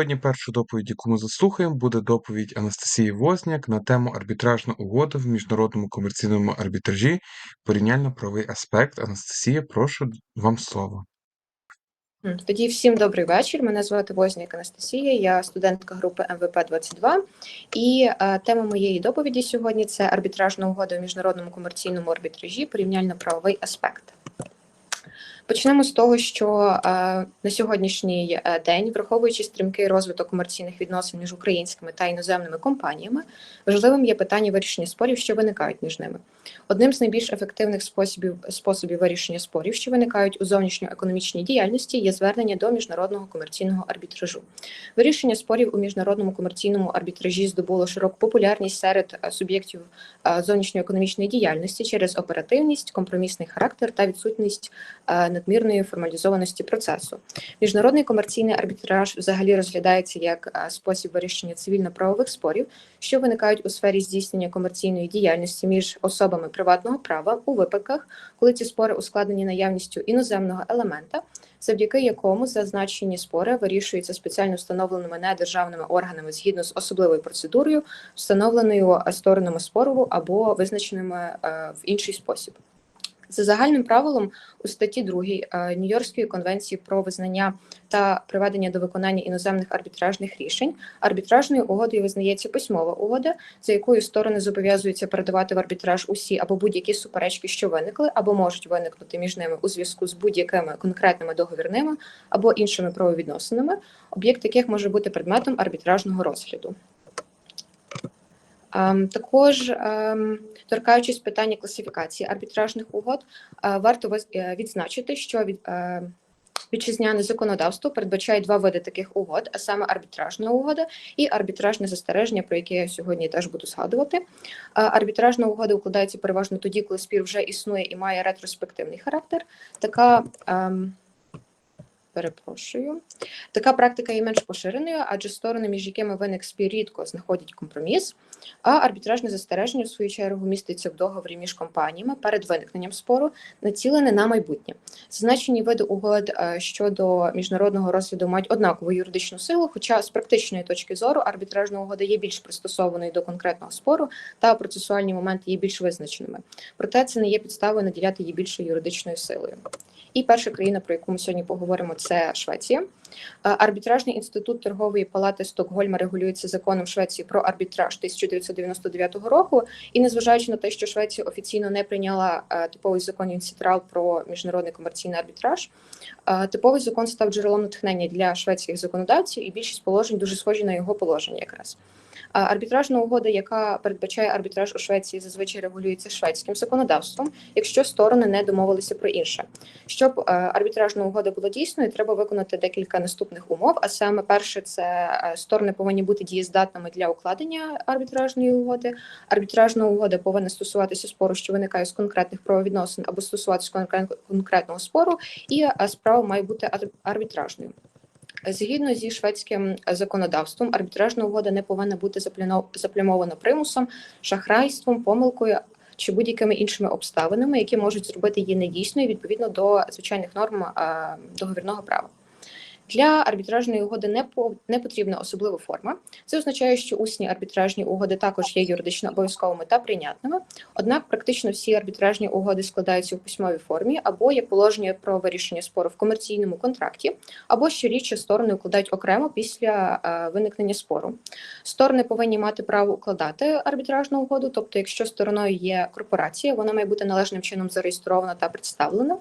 Сьогодні першу доповідь, яку ми заслухаємо, буде доповідь Анастасії Возняк на тему арбітражна угода в міжнародному комерційному арбітражі, порівняльно-правовий аспект. Анастасія, прошу вам слово. Тоді всім добрий вечір. Мене звати Возняк Анастасія, я студентка групи МВП 22 І е, тема моєї доповіді сьогодні це арбітражна угода в міжнародному комерційному арбітражі, порівняльно-правовий аспект. Почнемо з того, що е, на сьогоднішній е, день, враховуючи стрімкий розвиток комерційних відносин між українськими та іноземними компаніями, важливим є питання вирішення спорів, що виникають між ними. Одним з найбільш ефективних способів способів вирішення спорів, що виникають у зовнішньоекономічній діяльності, є звернення до міжнародного комерційного арбітражу. Вирішення спорів у міжнародному комерційному арбітражі здобуло широку популярність серед е, суб'єктів зовнішньоекономічної діяльності через оперативність, компромісний характер та відсутність надмірної формалізованості процесу. Міжнародний комерційний арбітраж взагалі розглядається як е, спосіб вирішення цивільно-правових спорів, що виникають у сфері здійснення комерційної діяльності між особами приватного права у випадках, коли ці спори ускладнені наявністю іноземного елемента, завдяки якому зазначені спори вирішуються спеціально встановленими недержавними органами згідно з особливою процедурою, встановленою сторонами спору або визначеними е, в інший спосіб. За загальним правилом у статті 2 Нью-Йоркської конвенції про визнання та приведення до виконання іноземних арбітражних рішень арбітражною угодою визнається письмова угода, за якою сторони зобов'язуються передавати в арбітраж усі або будь-які суперечки, що виникли, або можуть виникнути між ними у зв'язку з будь-якими конкретними договірними або іншими правовідносинами, об'єкт яких може бути предметом арбітражного розгляду. Ем, Також ем, торкаючись питання класифікації арбітражних угод, е, варто е, відзначити, що від е, вітчизняне законодавство передбачає два види таких угод, а саме арбітражна угода і арбітражне застереження, про яке я сьогодні теж буду згадувати. Арбітражна угода укладається переважно тоді, коли спір вже існує і має ретроспективний характер. Така ем, Перепрошую. Така практика є менш поширеною, адже сторони, між якими виник спір, рідко знаходять компроміс, а арбітражне застереження, в свою чергу, міститься в договорі між компаніями перед виникненням спору, націлене на майбутнє. Зазначені види угод е, щодо міжнародного розгляду мають однакову юридичну силу, хоча з практичної точки зору арбітражна угода є більш пристосованою до конкретного спору та процесуальні моменти є більш визначеними. Проте це не є підставою наділяти її більшою юридичною силою. І перша країна, про яку ми сьогодні поговоримо, це Швеція. Е, Арбітражний інститут торгової палати Стокгольма регулюється законом Швеції про арбітраж 1999 року. І незважаючи на те, що Швеція офіційно не прийняла е, типовий закон Інсітрал про міжнародний комерційний арбітраж, е, типовий закон став джерелом натхнення для шведських законодавців, і більшість положень дуже схожі на його положення якраз. Арбітражна угода, яка передбачає арбітраж у Швеції, зазвичай регулюється шведським законодавством, якщо сторони не домовилися про інше. Щоб е, арбітражна угода була дійсною, треба виконати декілька наступних умов. А саме перше, це е, сторони повинні бути дієздатними для укладення арбітражної угоди. Арбітражна угода повинна стосуватися спору, що виникає з конкретних правовідносин або стосуватися конкретного спору, і е, справа має бути арбітражною. Згідно зі шведським законодавством, арбітражна угода не повинна бути заплямована примусом, шахрайством, помилкою чи будь-якими іншими обставинами, які можуть зробити її недійсною відповідно до звичайних норм договірного права. Для арбітражної угоди не по не потрібна особлива форма. Це означає, що усні арбітражні угоди також є юридично обов'язковими та прийнятними. Однак, практично всі арбітражні угоди складаються в письмовій формі або є положення про вирішення спору в комерційному контракті, або щоріччя сторони укладають окремо після е, виникнення спору. Сторони повинні мати право укладати арбітражну угоду, тобто, якщо стороною є корпорація, вона має бути належним чином зареєстрована та представлена.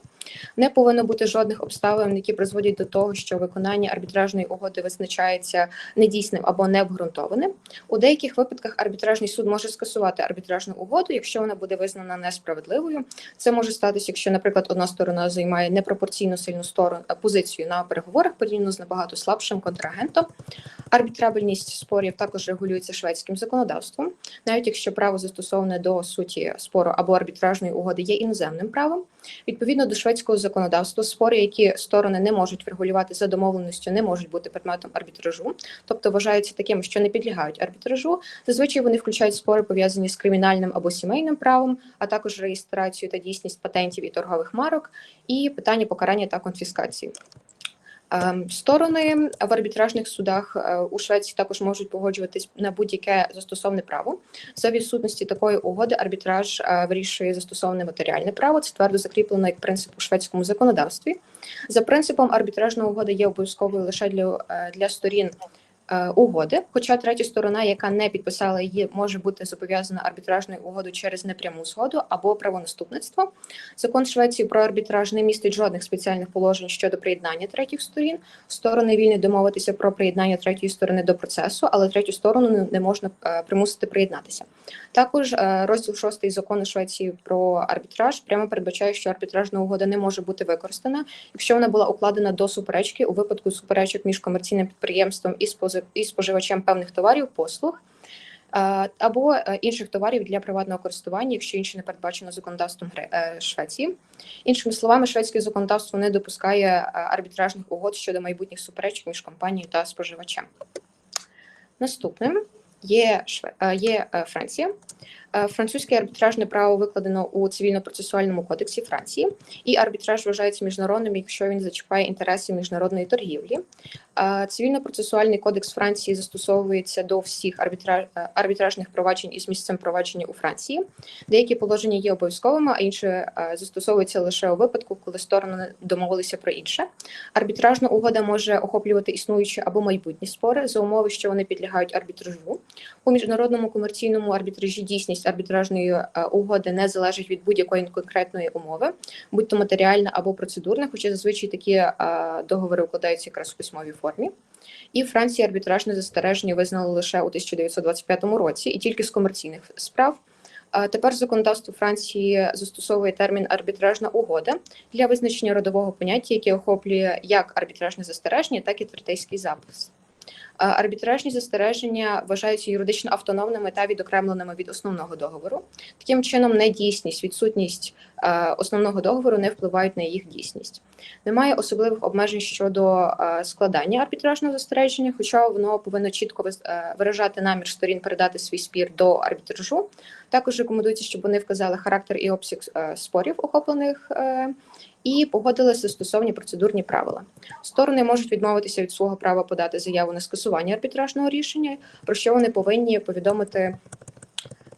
Не повинно бути жодних обставин, які призводять до того, що виконання арбітражної угоди визначається недійсним або необґрунтованим. У деяких випадках арбітражний суд може скасувати арбітражну угоду, якщо вона буде визнана несправедливою. Це може статися, якщо, наприклад, одна сторона займає непропорційно сильну сторону позицію на переговорах порівняно з набагато слабшим контрагентом. Арбітрабельність спорів також регулюється шведським законодавством, навіть якщо право застосоване до суті спору або арбітражної угоди є іноземним правом. Відповідно до шведського законодавства, спори, які сторони не можуть врегулювати за домовленістю, не можуть бути предметом арбітражу, тобто вважаються такими, що не підлягають арбітражу. Зазвичай вони включають спори, пов'язані з кримінальним або сімейним правом, а також реєстрацію та дійсність патентів і торгових марок, і питання покарання та конфіскації. Ем, Сторони в арбітражних судах е, у Швеції також можуть погоджуватись на будь-яке застосовне право. За відсутності такої угоди арбітраж е, вирішує застосоване матеріальне право. Це твердо закріплено як принцип у шведському законодавстві. За принципом, арбітражна угода є обов'язковою лише для, е, для сторін. Е, Угоди, хоча третя сторона, яка не підписала її, може бути зобов'язана арбітражною угодою через непряму згоду або правонаступництво. Закон Швеції про арбітраж не містить жодних спеціальних положень щодо приєднання третіх сторін. Сторони вільні домовитися про приєднання третьої сторони до процесу, але третю сторону не- можна е, примусити приєднатися. Також е, розділ 6 закону Швеції про арбітраж прямо передбачає, що арбітражна угода не може бути використана, якщо вона була укладена до суперечки у випадку суперечок між комерційним підприємством і спози- і споживачем певних товарів, послуг. е, Або е, інших товарів для приватного користування, якщо інше не передбачено законодавством е, Швеції. Іншими словами, шведське законодавство не допускає арбітражних угод щодо майбутніх суперечок між компанією та споживачем. Наступним є, є Франція. Е, Французьке арбітражне право викладено у цивільно-процесуальному кодексі Франції, і арбітраж вважається міжнародним, якщо він зачіпає інтереси міжнародної торгівлі. Е, Цивільно-процесуальний кодекс Франції застосовується до всіх арбітра... е, арбітражних проваджень із місцем провадження у Франції. Деякі положення є обов'язковими, а інші е, застосовуються лише у випадку, коли сторони домовилися про інше. Арбітражна угода може охоплювати існуючі або майбутні спори за умови, що вони підлягають арбітражу. У міжнародному комерційному арбітражі дійсність арбітражної е, угоди не залежить від будь-якої конкретної умови, будь то матеріальна або процедурна, хоча зазвичай такі е, договори укладаються якраз у письмовій формі. І Франція арбітражне застереження визнали лише у 1925 році, і тільки з комерційних справ. А Тепер законодавство Франції застосовує термін арбітражна угода для визначення родового поняття, яке охоплює як арбітражне застереження, так і третейський запис. А Арбітражні застереження вважаються юридично автономними та відокремленими від основного договору. Таким чином, недійсність, відсутність е, основного договору не впливають на їх дійсність. Немає особливих обмежень щодо е, складання арбітражного застереження, хоча воно повинно чітко е, виражати намір сторін передати свій спір до арбітражу. Також рекомендується, щоб вони вказали характер і обсяг е, спорів, охоплених, е, і погодилися стосовні процедурні правила. Сторони можуть відмовитися від свого права подати заяву на скасування арбітражного рішення, про що вони повинні повідомити,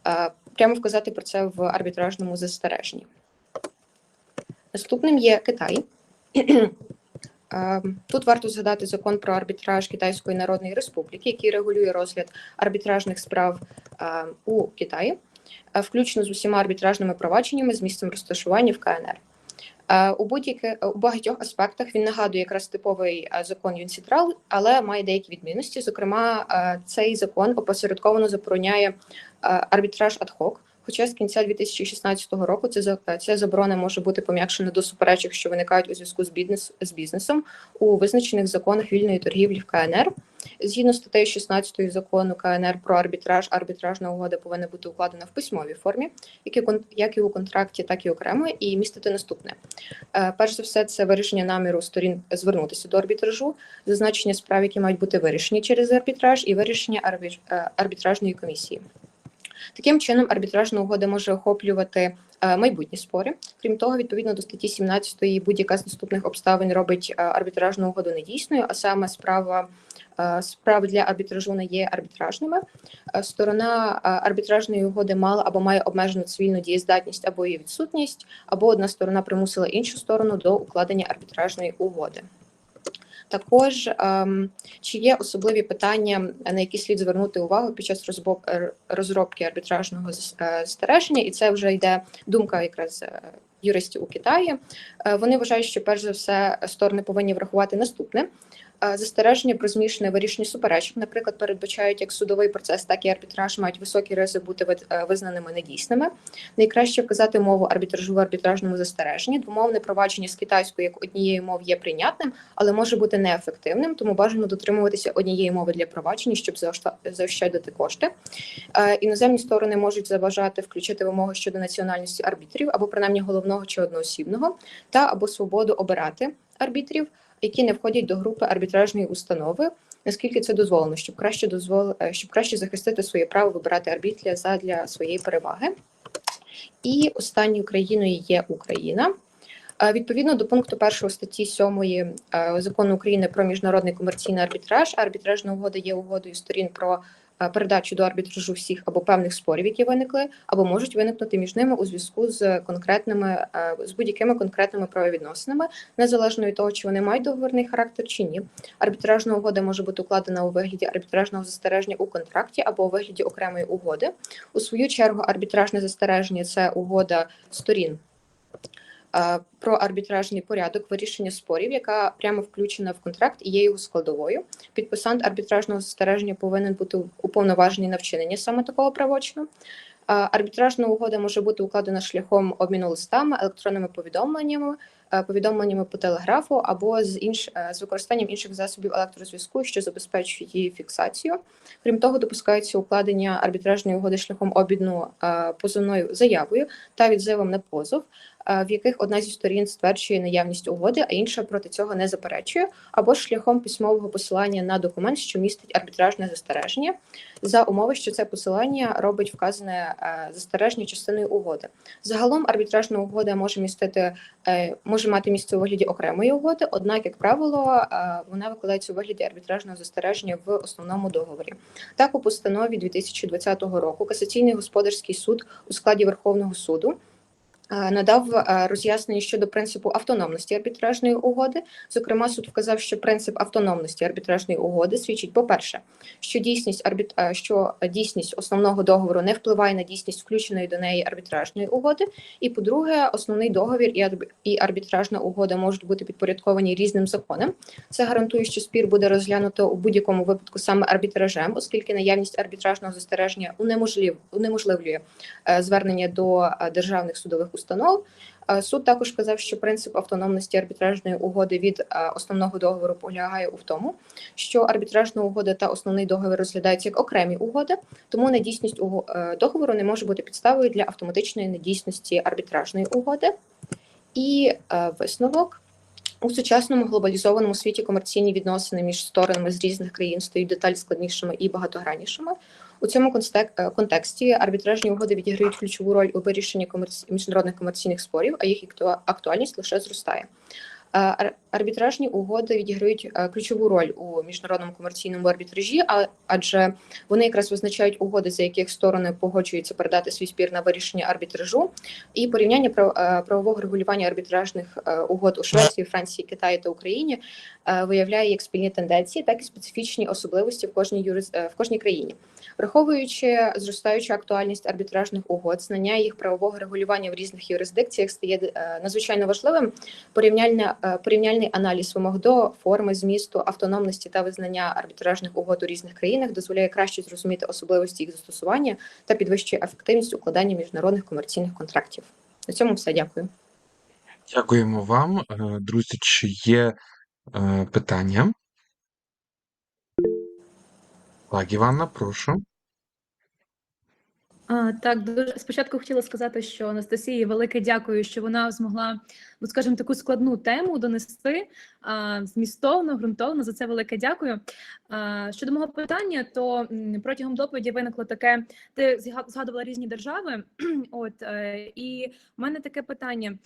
е, прямо вказати про це в арбітражному застереженні. Наступним є Китай. Е, Тут варто згадати закон про арбітраж Китайської Народної Республіки, який регулює розгляд арбітражних справ е, у Китаї, включно з усіма арбітражними провадженнями з місцем розташування в КНР. Е, У будь-яки у багатьох аспектах він нагадує якраз типовий е, закон Юнсітрал, але має деякі відмінності. Зокрема, е, цей закон опосередковано забороняє е, арбітраж ад-хок. Хоча з кінця 2016 року це ця заборона може бути пом'якшена до суперечок, що виникають у зв'язку з бізнес з бізнесом у визначених законах вільної торгівлі в КНР. Згідно статтею 16 закону КНР про арбітраж, арбітражна угода повинна бути укладена в письмовій формі, як і у контракті, так і окремо, і містити наступне. Е, Перш за все, це вирішення наміру сторін звернутися до арбітражу, зазначення справ, які мають бути вирішені через арбітраж, і вирішення е, арбітражної комісії. Таким чином, арбітражна угода може охоплювати е, майбутні спори. Крім того, відповідно до статті 17 будь-яка з наступних обставин робить арбітражну угоду недійсною, а саме справа. Е, Справи для арбітражу не є арбітражними. Е, Сторона е, арбітражної угоди мала або має обмежену цивільну дієздатність або її відсутність, або одна сторона примусила іншу сторону до укладення арбітражної угоди. Також ем, чи є особливі питання, на які слід звернути увагу під час розробки арбітражного зас- застереження, і це вже йде думка якраз юристів у Китаї. Вони вважають, що перш за все сторони повинні врахувати наступне. Застереження про змішане вирішення суперечок, наприклад, передбачають як судовий процес, так і арбітраж мають високий ризик бути е, визнаними недійсними. Найкраще вказати мову арбітражу в арбітражному застереженні. Двомовне провадження з китайської як однієї мов є прийнятним, але може бути неефективним, тому бажано дотримуватися однієї мови для провадження, щоб заощадити кошти. Е, Іноземні сторони можуть заважати включити вимоги щодо національності арбітрів або принаймні головного чи одноосібного, та або свободу обирати арбітрів, які не входять до групи арбітражної установи. Наскільки це дозволено, щоб краще дозвол... е, щоб краще захистити своє право вибирати арбітля задля своєї переваги. І останньою країною є Україна. Е, Відповідно до пункту 1 статті 7 е, закону України про міжнародний комерційний арбітраж, арбітражна угода є угодою сторін про передачу до арбітражу всіх або певних спорів, які виникли, або можуть виникнути між ними у зв'язку з конкретними е, з будь-якими конкретними правовідносинами, незалежно від того, чи вони мають договірний характер чи ні. Арбітражна угода може бути укладена у вигляді арбітражного застереження у контракті або у вигляді окремої угоди. У свою чергу, арбітражне застереження це угода сторін е, про арбітражний порядок вирішення спорів, яка прямо включена в контракт і є його складовою. Підписант арбітражного застереження повинен бути уповноважений на вчинення саме такого правочину. Е, Арбітражна угода може бути укладена шляхом обміну листами, електронними повідомленнями, е, повідомленнями по телеграфу або з інш е, з використанням інших засобів електрозв'язку, що забезпечують її фіксацію. Крім того, допускається укладення арбітражної угоди шляхом обміну е, позовною заявою та відзивом на позов, е, в яких одна зі сторін стверджує наявність угоди, а інша проти цього не заперечує, або ж шляхом письмового посилання на документ, що містить арбітражне застереження, за умови, що це посилання робить вказане е, застереження частиною угоди. Загалом арбітражна угода може містити е, може мати місце у вигляді окремої угоди, однак, як правило, е, вона викладається у вигляді арбітражного застереження в основному договорі. Так, у постанові 2020 року касаційний господарський суд у складі Верховного суду е, надав е, роз'яснення щодо принципу автономності арбітражної угоди. Зокрема, суд вказав, що принцип автономності арбітражної угоди свідчить, по-перше, що дійсність арбіт... е, що дійсність основного договору не впливає на дійсність включеної до неї арбітражної угоди. І по-друге, основний договір і арбі- і арбітражна угода можуть бути підпорядковані різним законам. Це гарантує, що спір буде розглянуто у будь-якому випадку саме арбітражем, оскільки наявність арбітражного застереження унеможлив... унеможливлює е, звернення до е, державних судових установ. Е, Суд також сказав, що принцип автономності арбітражної угоди від е, основного договору полягає у тому, що арбітражна угода та основний договір розглядаються як окремі угоди, тому недійсність е, договору не може бути підставою для автоматичної недійсності арбітражної угоди. І висновок. У сучасному глобалізованому світі комерційні відносини між сторонами з різних країн стають деталь складнішими і багатограннішими. У цьому е, контексті арбітражні угоди відіграють ключову роль у вирішенні комерці... міжнародних комерційних спорів, а їх акту- актуальність лише зростає. Ар- Арбітражні угоди відіграють е, ключову роль у міжнародному комерційному арбітражі, адже вони якраз визначають угоди, за яких сторони погоджуються передати свій спір на вирішення арбітражу, і порівняння е, правового регулювання арбітражних е, угод у Швеції, Франції, Китаї та Україні виявляє як спільні тенденції, так і специфічні особливості в кожній юрис... е, в кожній країні. Враховуючи зростаючу актуальність арбітражних угод, знання їх правового регулювання в різних юрисдикціях стає надзвичайно важливим. Порівняльне е, порівняльний аналіз вимог до форми, змісту, автономності та визнання арбітражних угод у різних країнах дозволяє краще зрозуміти особливості їх застосування та підвищує ефективність укладання міжнародних комерційних контрактів. На цьому все дякую. Дякуємо вам. Е, Друзі, чи є е, питання? Так, Іванна, прошу. Так, дуже спочатку хотіла сказати, що Анастасії велике дякую, що вона змогла, ну скажімо, таку складну тему донести а, змістовно, ґрунтовно. За це велике дякую. А, щодо мого питання, то протягом доповіді виникло таке: ти згадувала різні держави. От е, і в мене таке питання: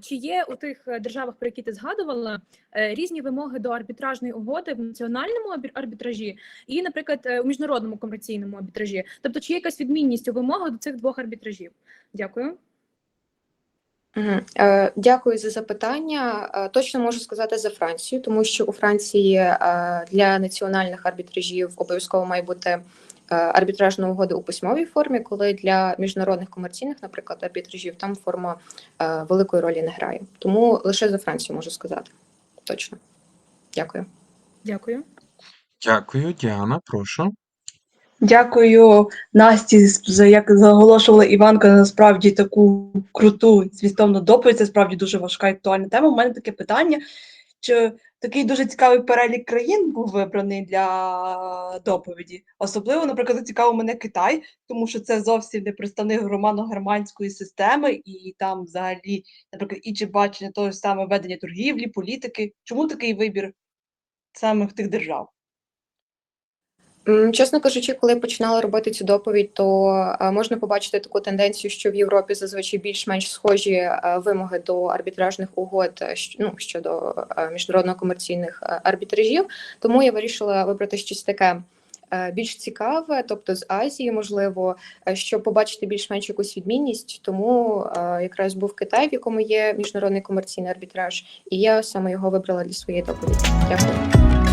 чи є у тих е, державах, про які ти згадувала, е, різні вимоги до арбітражної угоди в національному арбітражі і, наприклад, е, у міжнародному комерційному арбітражі? Тобто, чи є якась відмінність у вимогах до цих двох арбітражів? Дякую. Дякую за запитання. Точно можу сказати за Францію, тому що у Франції для національних арбітражів обов'язково має бути е, арбітражна угода у письмовій формі, коли для міжнародних комерційних, наприклад, арбітражів там форма е, великої ролі не грає. Тому лише за Францію можу сказати. Точно. Дякую. Дякую. Дякую, Діана, прошу. Дякую Насті, за як заголошувала Іванка, насправді таку круту змістовну доповідь. Це справді дуже важка і актуальна тема. У мене таке питання: чи такий дуже цікавий перелік країн був вибраний для доповіді? Особливо, наприклад, цікаво мене Китай, тому що це зовсім не представник романо-германської системи, і там взагалі, наприклад, інше бачення того ж саме ведення торгівлі, політики. Чому такий вибір саме тих держав? Чесно кажучи, коли починала робити цю доповідь, то е, можна побачити таку тенденцію, що в Європі зазвичай більш-менш схожі е, вимоги до арбітражних угод е, ну, щодо міжнародно комерційних е, арбітражів. Тому я вирішила вибрати щось таке. Більш цікаве, тобто з Азії, можливо, щоб побачити більш-менш якусь відмінність. Тому якраз був Китай, в якому є міжнародний комерційний арбітраж, і я саме його вибрала для своєї доповіді. Дякую.